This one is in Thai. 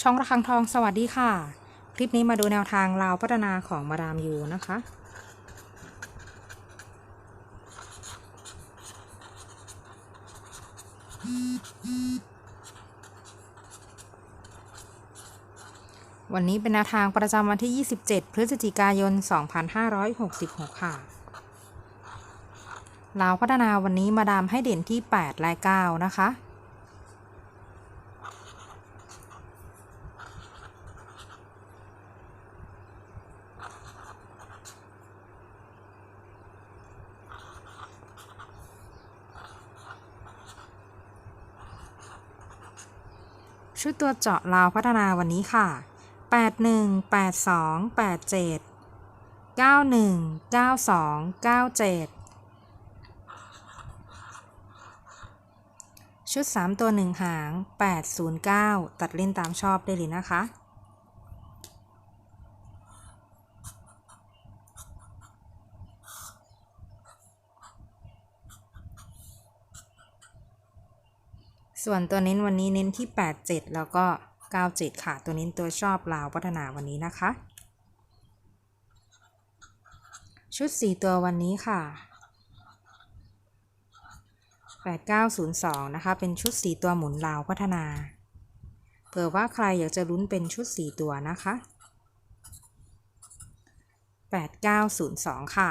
ช่องระฆังทองสวัสดีค่ะ คลิปนี้มาดูแนวทางลาวพัฒนาของมาดามยูนะคะ วันนี้เป็นแนวทางประจำวันที่ 27 พฤศจิกายน 2566 ค่ะลาวพัฒนาวันนี้มาดามให้เด่นที่ 8 และ 9 นะคะ ชุดตัวเจาะลาวพัฒนาวันนี้ค่ะ 81 82 87 91 92 97 ชุด 3 ตัว 1 หาง 809 ตัดเล่นตามชอบได้เลยนะคะ ส่วนตัวเน้นวันนี้เน้นที่ 87 แล้วก็ 97 ค่ะ ตัวเน้นตัวชอบลาวพัฒนาวันนี้นะคะ ชุด 4 ตัววันนี้ค่ะ 8902 นะคะ เป็นชุด 4 ตัวหมุนลาวพัฒนา เผื่อว่าใครอยากจะลุ้นเป็นชุด 4 ตัวนะคะ 8902 ค่ะ